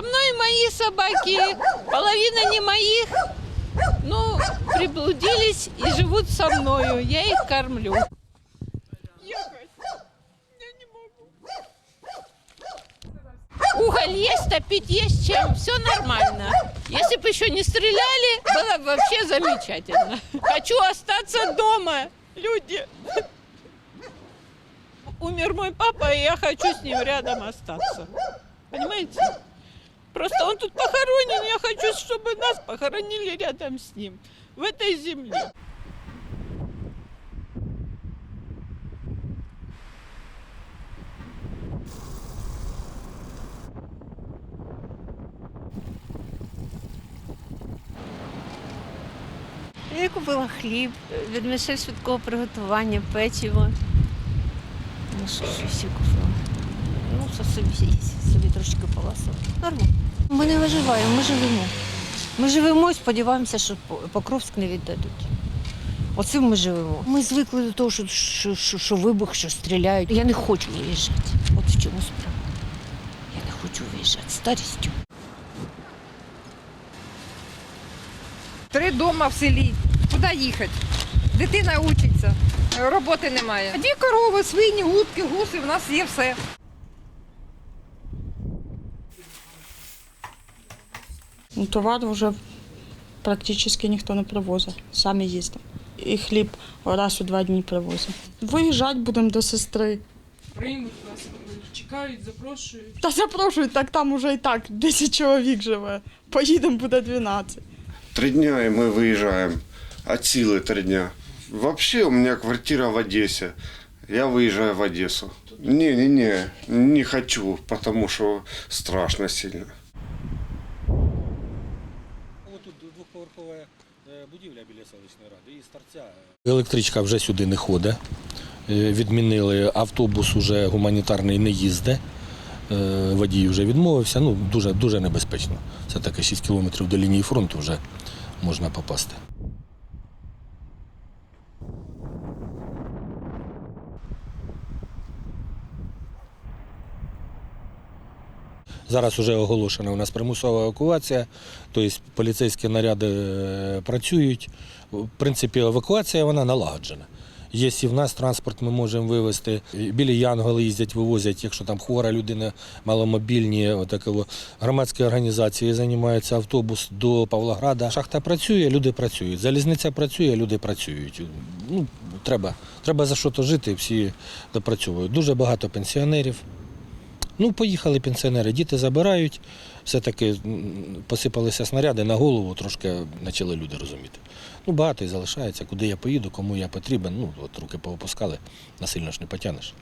мной мои собаки, половина не моих. Ну, приблудились и живут со мною. Я их кормлю. Уголь есть, топить есть чем, все нормально. Если бы еще не стреляли, было бы вообще замечательно. Хочу остаться дома, люди. Умер мой папа, и я хочу с ним рядом остаться. Понимаете? Просто он тут похоронен, я хочу, чтобы нас похоронили рядом с ним, в этой земле. Я купила хліб, від мишель швидкого приготування, печиво. Ну, що ще купила? Ну, що собі, собі трошки поласила. Нормально. Ми не виживаємо, ми живемо. Ми живемо і сподіваємося, що Покровськ не віддадуть. Оцим ми живемо. Ми звикли до того, що, що, що, що вибух, що стріляють. Я не хочу виїжджати. От в чому справа. Я не хочу виїжджати старістю. Три дома в селі. Куди їхати? Дитина учиться, роботи немає. Дві корови, свині, утки, гуси, в нас є все. товар вже практично ніхто не привозить, самі їздимо. І хліб раз у два дні привозимо. Виїжджати будемо до сестри. Приймуть вас, чекають, запрошують. Та запрошують, так там уже і так 10 чоловік живе. Поїдемо буде 12. Три дня и мы выезжаем. От силы три дня. Вообще у меня квартира в Одессе. Я выезжаю в Одессу. Не-не-не, не хочу, потому что страшно сильно. Двохповерхова е, будівля біля селищної ради і старця. Електричка вже сюди не ходить. Е, Відмінили автобус, уже гуманітарний не їздить. Е, Водій вже відмовився. Ну, дуже, дуже небезпечно. Це таке 6 кілометрів до лінії фронту вже можна попасти. Зараз вже оголошена у нас примусова евакуація, тобто поліцейські наряди е, працюють. В принципі, евакуація вона налагоджена. Якщо в нас транспорт ми можемо вивезти, білі янголи їздять, вивозять, якщо там хвора людина, маломобільні, отаково. громадські організації займаються автобус до Павлограда. Шахта працює, люди працюють. Залізниця працює, люди працюють. Ну, треба, треба за що то жити, всі допрацьовують. Дуже багато пенсіонерів. Ну, поїхали пенсіонери, діти забирають. Все-таки посипалися снаряди на голову, трошки почали люди розуміти. Ну, багато і залишається, куди я поїду, кому я потрібен. Ну, от руки поопускали, насильно ж не потягнеш.